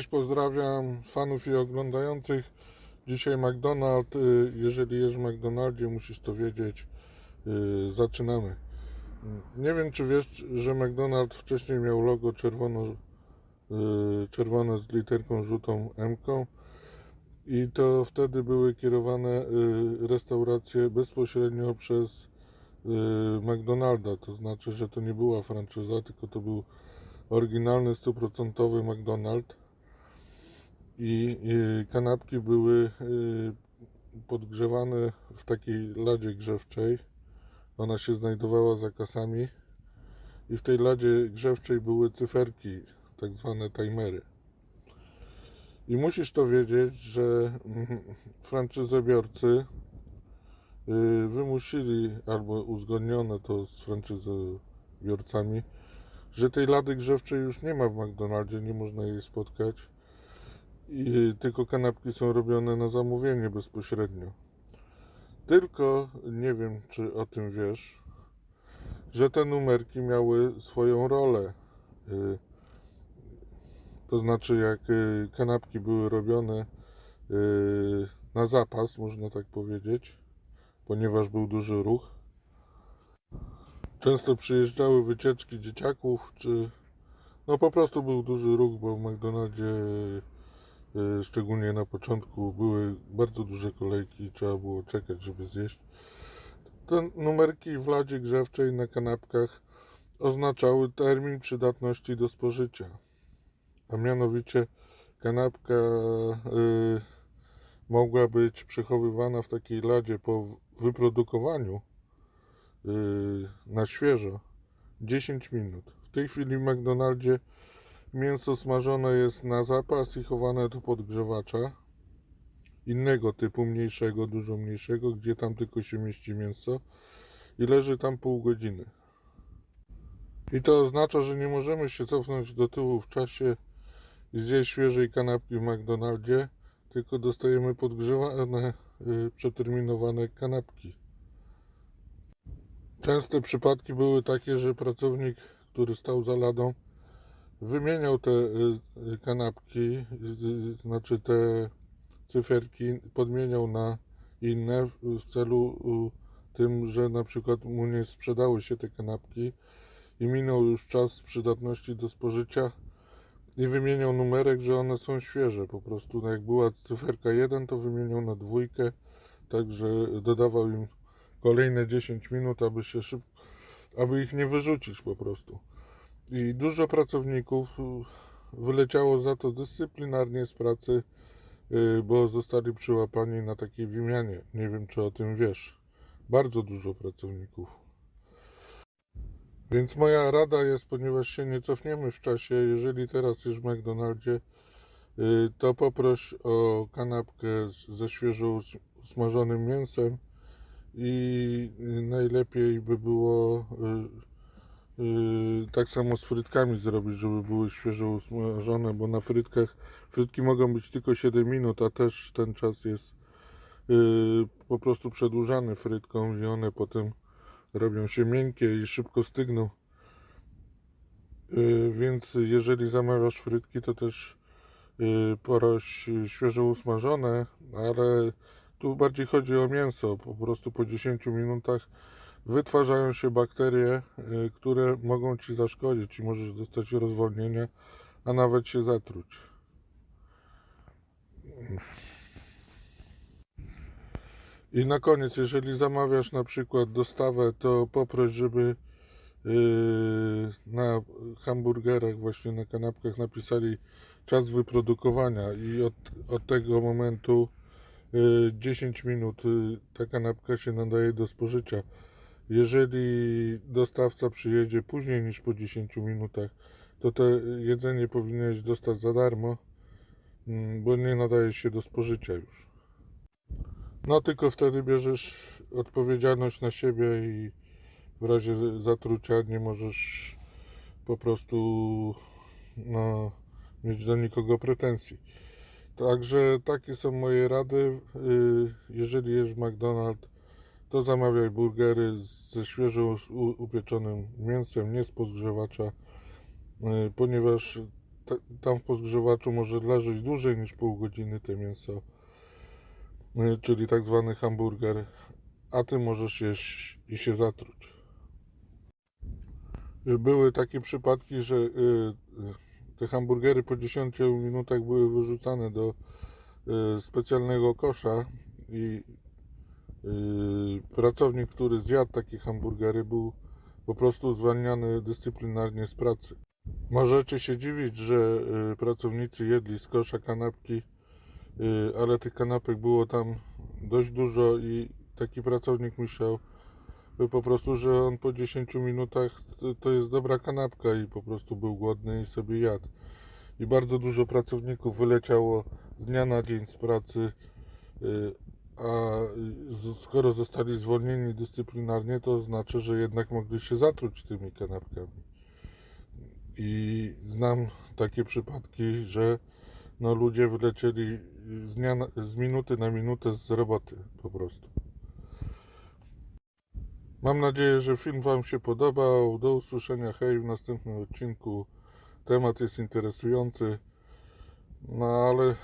Cześć, pozdrawiam fanów i oglądających. Dzisiaj McDonald's. y, Jeżeli jesz w McDonaldzie, musisz to wiedzieć. Y, Zaczynamy. Nie wiem, czy wiesz, że McDonald's wcześniej miał logo czerwono, y, czerwone z literką żółtą M. I to wtedy były kierowane restauracje bezpośrednio przez McDonalda. To znaczy, że to nie była franczyza, tylko to był oryginalny, stuprocentowy McDonald's i, kanapki były y, podgrzewane w takiej ladzie grzewczej. Ona się znajdowała za kasami i w tej ladzie grzewczej były cyferki, tak zwane timery. I musisz to wiedzieć, że franczyzobiorcy y, wymusili albo uzgodnione to z franczyzobiorcami, że tej lady grzewczej już nie ma w McDonaldzie, nie można jej spotkać. I tylko kanapki są robione na zamówienie bezpośrednio. Tylko nie wiem, czy o tym wiesz, że te numerki miały swoją rolę. Y, To znaczy, jak y, kanapki były robione y, na zapas, można tak powiedzieć, ponieważ był duży ruch. Często przyjeżdżały wycieczki dzieciaków, czy no po prostu był duży ruch, bo w McDonaldzie szczególnie na początku były bardzo duże kolejki i trzeba było czekać, żeby zjeść. Te numerki w ladzie grzewczej na kanapkach oznaczały termin przydatności do spożycia. A mianowicie kanapka y, mogła być przechowywana w takiej ladzie po wyprodukowaniu y, na świeżo 10 minut. W tej chwili w McDonaldzie mięso smażone jest na zapas i chowane do podgrzewacza innego typu, mniejszego, dużo mniejszego, gdzie tam tylko się mieści mięso i leży tam pół godziny. I to oznacza, że nie możemy się cofnąć do tyłu w czasie i zjeść świeżej kanapki w McDonaldzie, tylko dostajemy podgrzewane, y, przeterminowane kanapki. Częste przypadki były takie, że pracownik, który stał za ladą, wymieniał te y, kanapki, y, znaczy te cyferki, podmieniał na inne w- celu tym, że na przykład mu nie sprzedały się te kanapki i minął już czas przydatności do spożycia i wymieniał numerek, że one są świeże. Po prostu no jak była cyferka 1, to wymieniał na dwójkę, także dodawał im kolejne 10 minut, aby się szybko, aby ich nie wyrzucić po prostu. I dużo pracowników y, wyleciało za to dyscyplinarnie z pracy, y, bo zostali przyłapani na takiej wymianie. Nie wiem, czy o tym wiesz. Bardzo dużo pracowników. Więc moja rada jest, ponieważ się nie cofniemy w czasie, jeżeli teraz już w McDonaldzie, y, to poproś o kanapkę ze świeżo usmażonym mięsem i najlepiej by było tak samo z frytkami zrobić, żeby były świeżo usmażone, bo na frytkach frytki mogą być tylko 7 minut, a też ten czas jest y, po prostu przedłużany frytką i one potem robią się miękkie i szybko stygną. Y, Więc jeżeli zamawiasz frytki, to też proś y, świeżo usmażone, ale tu bardziej chodzi o mięso. Po prostu po 10 minutach wytwarzają się bakterie, y, które mogą ci zaszkodzić i możesz dostać rozwolnienia, a nawet się zatruć. I na koniec, jeżeli zamawiasz na przykład dostawę, to poproś, żeby yy, na hamburgerach, właśnie na kanapkach napisali czas wyprodukowania i od, od tego momentu yy, 10 minut yy, ta kanapka się nadaje do spożycia. Jeżeli dostawca przyjedzie później niż po 10 minutach, to to jedzenie powinieneś dostać za darmo, mm, bo nie nadaje się do spożycia już. No tylko wtedy bierzesz odpowiedzialność na siebie i w razie zatrucia nie możesz po prostu no, mieć do nikogo pretensji. Także takie są moje rady. Y, Jeżeli jesz McDonald's, to zamawiaj burgery ze świeżo upieczonym mięsem, nie z podgrzewacza, y, ponieważ ta, tam w podgrzewaczu może leżeć dłużej niż pół godziny te mięso, y, czyli tak zwany hamburger, a ty możesz jeść i się zatruć. Były takie przypadki, że y, te hamburgery po 10 minutach były wyrzucane do specjalnego kosza i pracownik, który zjadł takie hamburgery, był po prostu zwalniany dyscyplinarnie z pracy. Możecie się dziwić, że y, pracownicy jedli z kosza kanapki, y, ale tych kanapek było tam dość dużo i taki pracownik myślał y, po prostu, że on po 10 minutach to, jest dobra kanapka i po prostu był głodny i sobie jadł. I bardzo dużo pracowników wyleciało z dnia na dzień z pracy, y, a z- skoro zostali zwolnieni dyscyplinarnie, to znaczy, że jednak mogli się zatruć tymi kanapkami. I znam takie przypadki, że no ludzie wylecieli z, dnia z minuty na minutę z roboty po prostu. Mam nadzieję, że film Wam się podobał. Do usłyszenia. Hej w następnym odcinku. Temat jest interesujący, no ale